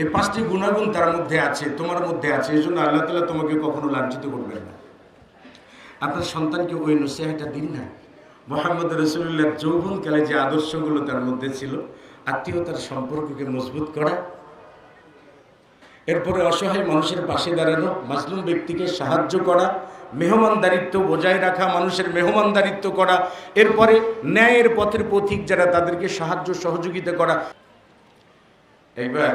এই পাঁচটি গুণাগুণ তার মধ্যে আছে, তোমার মধ্যে আছে এই জন্য আল্লাহ তালা তোমাকে কখনো লাঞ্ছিত করবেন না। আপনার সন্তানকে ওই নসিহাটা দিন না। মোহাম্মদ রসুল্লাহ যৌবনকালে যে আদর্শগুলো তার মধ্যে ছিল, আত্মীয়তার সম্পর্ককে মজবুত করা, এরপরে অসহায় মানুষের পাশে দাঁড়ানো, মাজলুম ব্যক্তিকে সাহায্য করা মেহমানদারিত্ব বজায় রাখা, মানুষের মেহমানদারিত্ব করা, এরপরে ন্যায়ের পথের পথিক যারা তাদেরকে সাহায্য সহযোগিতা করা। এইবার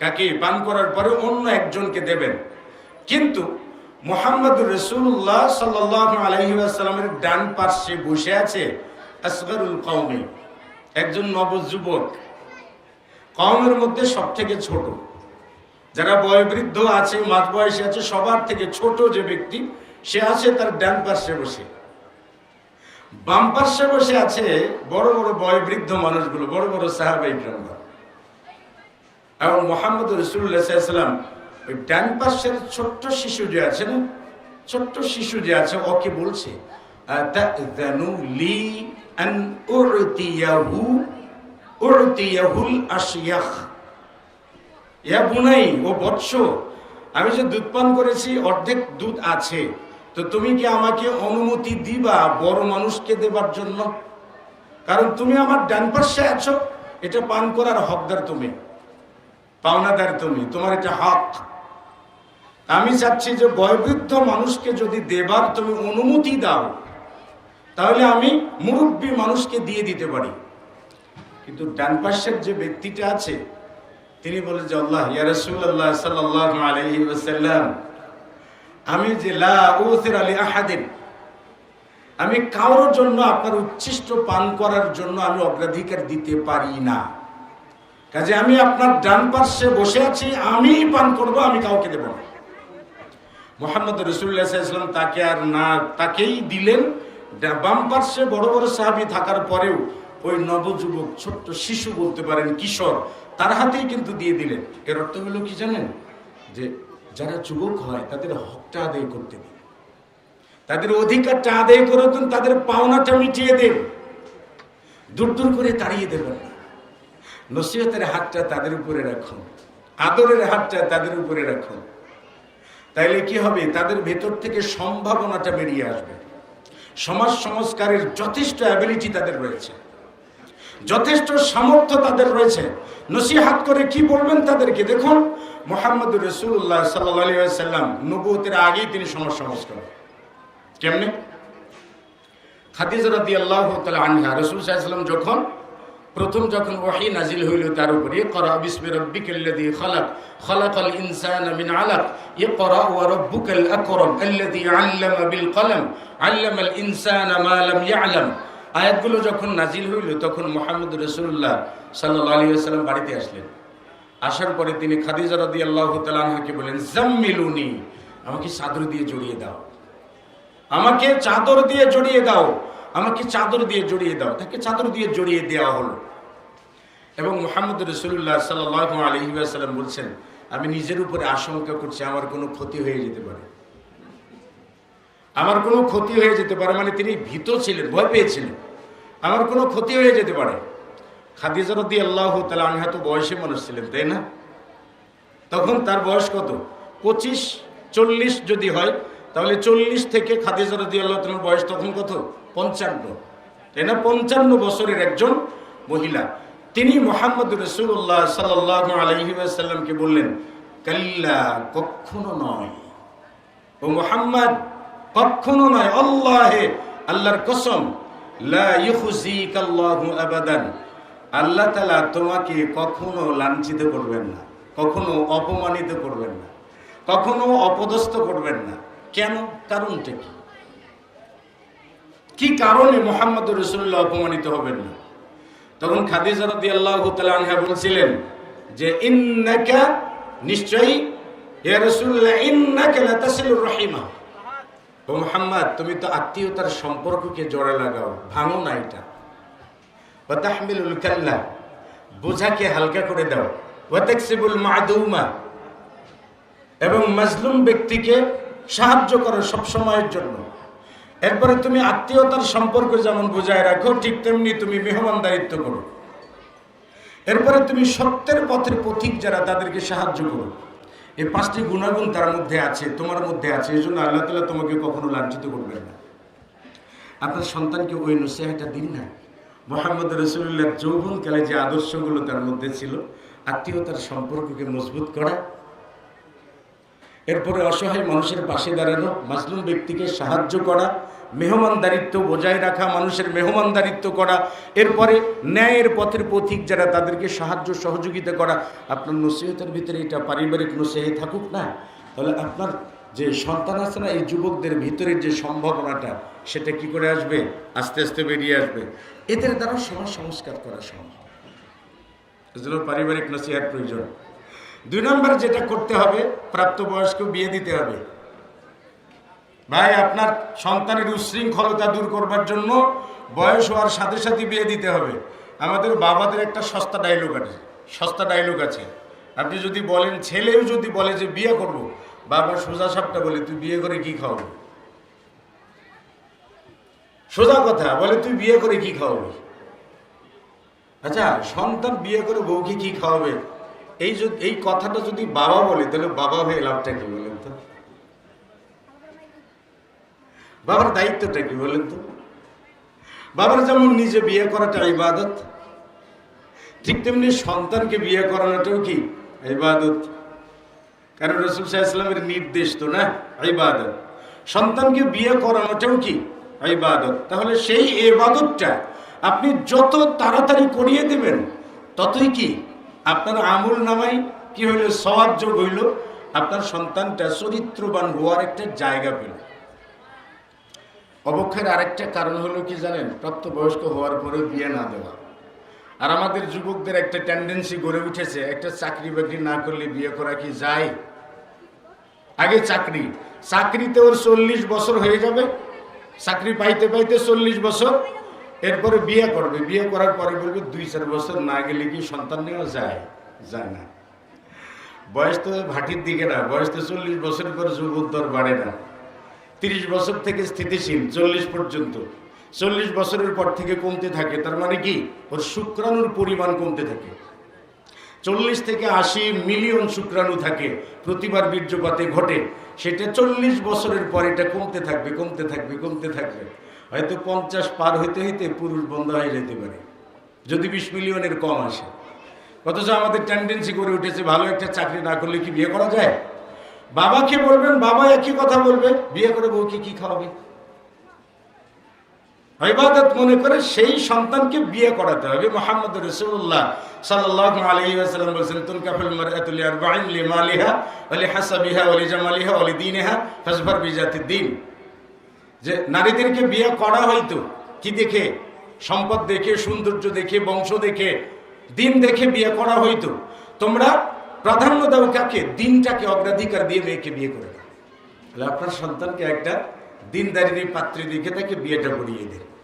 কাকে? পান করার পরে অন্য একজনকে দেবেন। কিন্তু মোহাম্মদ রসুল্লাহ সাল্লাহ আলহিমের ডান পার্শ্বে বসে আছে আসগরুল কৌমি একজন নবযুবক কওমের মধ্যে সব থেকে ছোট। যারা বয়োবৃদ্ধ আছে, মাঝ বয়সে আছে, সবার থেকে ছোট যে ব্যক্তি, সে আছে তার ডান পার্শ্বে বসে। বাম পার্শ্বে বসে আছে বড় বড় বয়োবৃদ্ধ মানুষগুলো, বড় বড় সাহাবাই গ্রামরা এবং মোহাম্মদ রসুল্লাহাম ওই ডান পাশের ছোট্ট শিশু যে আছে না, ছোট্ট শিশু যে আছে ওকে বলছে? ও বৎস, আমি যে দুধ পান করেছি, অর্ধেক দুধ আছে, তো তুমি কি আমাকে অনুমতি দিবা বড় মানুষকে দেবার জন্য? কারণ তুমি আমার ডান পাশে আছো, এটা পান করার হকদার তুমি। পাওনাদার তুমি, তোমার এটা হক। আমি চাচ্ছি যে বয়বৃদ্ধ মানুষকে যদি দেবার তুমি অনুমতি দাও, তাহলে আমি মুরব্বী মানুষকে দিয়ে দিতে পারি। কিন্তু ডান পাশের যে ব্যক্তিটা আছে, তিনি বলে যে, আল্লাহ, ইয়া রাসূলুল্লাহ সাল্লাল্লাহু আলাইহি ওয়াসাল্লাম, আমি যে আলী আহাদিন, আমি কারোর জন্য আপনার উচ্ছিষ্ট পান করার জন্য আমি অগ্রাধিকার দিতে পারি না। কাজে আমি আপনার ডান পার্শ্বে বসে আছি আমি পান করব, আমি কাউকে দেব না। মোহাম্মদ রসুল্লাহাম তাকে আর না, তাকেই দিলেন। বাম পার্শ্বে বড় বড় সাহাবি থাকার পরেও ওই নবযুবক, ছোট্ট শিশু বলতে পারেন, কিশোর, তার হাতেই কিন্তু দিয়ে দিলেন। এর অর্থ হলো কি জানেন? যে যারা যুবক হয়, তাদের হকটা আদায় করতে দিন। তাদের অধিকারটা আদায় করে তাদের পাওনাটা মিটিয়ে দেন। দূর দূর করে তাড়িয়ে দেবেন। নসিহতের হাতটা তাদের উপরে রাখুন। আদরের হাতটা তাদের উপরে রাখুন। তাইলে কি হবে? তাদের ভেতর থেকে সম্ভাবনাটা বেরিয়ে আসবে। সমাজ সংস্কারের যথেষ্ট অ্যাবিলিটি তাদের রয়েছে। যথেষ্ট সামর্থ্য তাদের রয়েছে। নসিহাত করে কি বলবেন তাদেরকে? দেখুন মোহাম্মদ রসুল্লাহ সাল্লাম নবুতের আগেই তিনি সমাজ সংস্কার। কেমনে? খাদিজা রাদি আল্লাহ আনহা, রসুল সাল্লাম যখন প্রথম যখন ওয়াহি নাজিল হইল, তার উপরে করা বিসমি রব্বিকাল্লাযী খালাক, খালাকাল ইনসানা মিন আলাক, ইকরা ওয়া রাব্বুকাল আকরাম আল্লাযী আল্লামা বিল কলম, আল্লামাল ইনসানা মা লাম ইয়ালাম। আয়াতগুলো যখন নাজিল হইল, তখন মুহাম্মদ রাসূলুল্লাহ সাল্লাল্লাহু আলাইহি ওয়াসাল্লাম বাড়িতে আসলেন। আসার পরে তিনি খাদিজা রাদিয়াল্লাহু তাআলা আনহাকে বলেন জাম্মিলুনি, আমাকে চাদর দিয়ে জড়িয়ে দাও। আমাকে চাদর দিয়ে জড়িয়ে দাও। আমাকে চাদর দিয়ে জড়িয়ে দাও। তাকে চাদর দিয়ে জড়িয়ে দেওয়া হলো। এবং মোহাম্মদ রসুল্লাহ সাল্লাহ আলহিবাসাল্লাম বলছেন, আমি নিজের উপরে আশঙ্কা করছি, আমার কোনো ক্ষতি হয়ে যেতে পারে। আমার কোনো ক্ষতি হয়ে যেতে পারে মানে তিনি ভীত ছিলেন, ভয় পেয়েছিলেন। আমার কোনো ক্ষতি হয়ে যেতে পারে। খাদিজা রদি আল্লাহ তালা আমি হয়তো বয়সে মানুষ ছিলেন, তাই না? তখন তার বয়স কত? পঁচিশ, চল্লিশ যদি হয় তাহলে চল্লিশ থেকে খাদিজা রদি আল্লাহ তালার বয়স তখন কত? পঞ্চান্ন। তাই না পঞ্চান্ন বছরের একজন মহিলা। তিনি মোহাম্মদ রসুল্লাহ সাল্লাহ আলহিসাল্লামকে বললেন, কাল্লা কখনো নয়। ও মোহাম্মদ, কখনো নয়, আল্লাহে, আল্লাহর কসম আবাদান। আল্লাহ তালা তোমাকে কখনো লাঞ্ছিত করবেন না, কখনো অপমানিত করবেন না, কখনো অপদস্থ করবেন না। কেন? কারণটা কি? কি কারণে মোহাম্মদ রসুল্লাহ অপমানিত হবেন? না তখন খাদিজা তাআলা আনহা বলছিলেন যে, ইন্নাকা, নিশ্চয়ই, হে রাসূলুল্লাহ, ইন্নাকা রাহিমা। ও মুহাম্মদ, তুমি তো আত্মীয়তার সম্পর্ককে জোড়া লাগাও, ভাঙো না এটা। তাহমিলুল কাল্লা বোঝাকে হালকা করে দাও। ওয়া তাকসিবুল মাদুমা এবং মাজলুম ব্যক্তিকে সাহায্য করো সব সময়ের জন্য। এরপরে তুমি আত্মীয়তার সম্পর্ক যেমন বজায় রাখো, ঠিক তেমনি তুমি মেহমানদারিত্ব করো। এরপরে তুমি সত্যের পথের পথিক যারা, তাদেরকে সাহায্য করো। এই পাঁচটি গুণাগুণ তার মধ্যে আছে, তোমার মধ্যে আছে এই জন্য আল্লাহ তালা তোমাকে কখনো লাঞ্ছিত করবেন না। আপনার সন্তানকে ওই নসিহাটা দিন না। মোহাম্মদ রসুল্লাহ যৌবনকালে যে আদর্শগুলো তার মধ্যে ছিল, আত্মীয়তার সম্পর্ককে মজবুত করা এরপরে অসহায় মানুষের পাশে দাঁড়ানো মাসলুম ব্যক্তিকে সাহায্য করা মেহমানদারিত্ব বজায় রাখা, মানুষের মেহমানদারিত্ব করা, এরপরে ন্যায়ের পথের পথিক যারা তাদেরকে সাহায্য সহযোগিতা করা। আপনার নসিহতের ভিতরে এটা পারিবারিক নসিহে থাকুক না। তাহলে আপনার যে সন্তান আছে না, এই যুবকদের ভিতরের যে সম্ভাবনাটা, সেটা কি করে আসবে? আস্তে আস্তে বেরিয়ে আসবে। এদের দ্বারা সমাজ সংস্কার করা সম্ভব। এজন্য পারিবারিক নসিহার প্রয়োজন। দুই নম্বর যেটা করতে হবে, প্রাপ্তবয়স্ক বিয়ে দিতে হবে। ভাই, আপনার সন্তানের উচ্ছৃঙ্খলতা দূর করবার জন্য বয়স হওয়ার সাথে সাথে বিয়ে দিতে হবে। আমাদের বাবাদের একটা সস্তা ডায়লগ আছে, সস্তা ডায়লগ আছে। আপনি যদি বলেন, ছেলেও যদি বলে যে বিয়ে করব, বাবা সোজা সাপটা বলে, তুই বিয়ে করে কি খাওয়াবি? সোজা কথা, বলে, তুই বিয়ে করে কি খাওয়াবি? আচ্ছা সন্তান বিয়ে করে বউকে কি খাওয়াবে? এই যদি এই কথাটা যদি বাবা বলে, তাহলে বাবা হয়ে লাভটা কি বলেন তো? বাবার দায়িত্বটা কি বলেন তো? বাবার যেমন নিজে বিয়ে করাটা ইবাদত, ঠিক তেমনি সন্তানকে বিয়ে করানোটাও কি ইবাদত? কারণ রসুল সাহা ইসলামের নির্দেশ তো না, ইবাদত। সন্তানকে বিয়ে করানোটাও কি ইবাদত? তাহলে সেই ইবাদতটা আপনি যত তাড়াতাড়ি করিয়ে দেবেন, ততই কি আপনার আমুল নামাই কি হইল? সবাব যোগ হইল। আপনার সন্তানটা চরিত্রবান হওয়ার একটা জায়গা পেল। অবক্ষের আরেকটা কারণ হলো কি জানেন? প্রাপ্তবয়স্ক হওয়ার পরেও বিয়ে না দেওয়া। আর আমাদের যুবকদের একটা টেন্ডেন্সি গড়ে উঠেছে, একটা চাকরি বাকরি না করলে বিয়ে করা কি যায়? আগে চাকরি। চাকরিতে ওর চল্লিশ বছর হয়ে যাবে। চাকরি পাইতে পাইতে চল্লিশ বছর। এরপরে বিয়ে করবে। বিয়ে করার পরে বলবে, দুই চার বছর না গেলে কি সন্তান নেওয়া যায়? যায় না। বয়স তো ভাটির দিকে না, বয়স তো চল্লিশ বছর পর যুব উত্তর বাড়ে না। তিরিশ বছর থেকে স্থিতিশীল, চল্লিশ পর্যন্ত। চল্লিশ বছরের পর থেকে কমতে থাকে, তার মানে কি? ওর শুক্রাণুর পরিমাণ কমতে থাকে। চল্লিশ থেকে আশি মিলিয়ন শুক্রাণু থাকে, প্রতিবার বীর্যপাতে ঘটে। সেটা চল্লিশ বছরের পর এটা কমতে থাকবে কমতে থাকবে কমতে থাকবে। হয়তো পঞ্চাশ পার হইতে হইতে পুরুষ বন্ধ হয়ে যেতে পারে। যদি বিশ মিলিয়নের কম আসে। অথচ আমাদের টেন্ডেন্সি করে উঠেছে ভালো একটা চাকরি না করলে কি বিয়ে করা যায়? বাবাকে বলবেন, বাবা একই কথা বলবে, বিয়ে করে বউকে কি খাওয়াবে? ইবাদত মনে করে সেই সন্তানকে বিয়ে করাতে হবে। মোহাম্মদ রসুল্লাহ ওয়াসাল্লাম বলেছেন লিমালিহা ওয়া লিহাসাবিহা ওয়া লিজামালিহা ওয়া লিদীনিহা ফাসবার বিজাতিদ দ্বীন যে নারীদেরকে বিয়ে করা হইতো, কি দেখে? সম্পদ দেখে, সৌন্দর্য দেখে, বংশ দেখে, দিন দেখে বিয়ে করা হইতো। তোমরা প্রাধান্য দাও কাকে? দিনটাকে অগ্রাধিকার দিয়ে মেয়েকে বিয়ে করে দাও। তাহলে আপনার সন্তানকে একটা দিনদারির পাত্রী দেখে তাকে বিয়েটা করিয়ে দেন।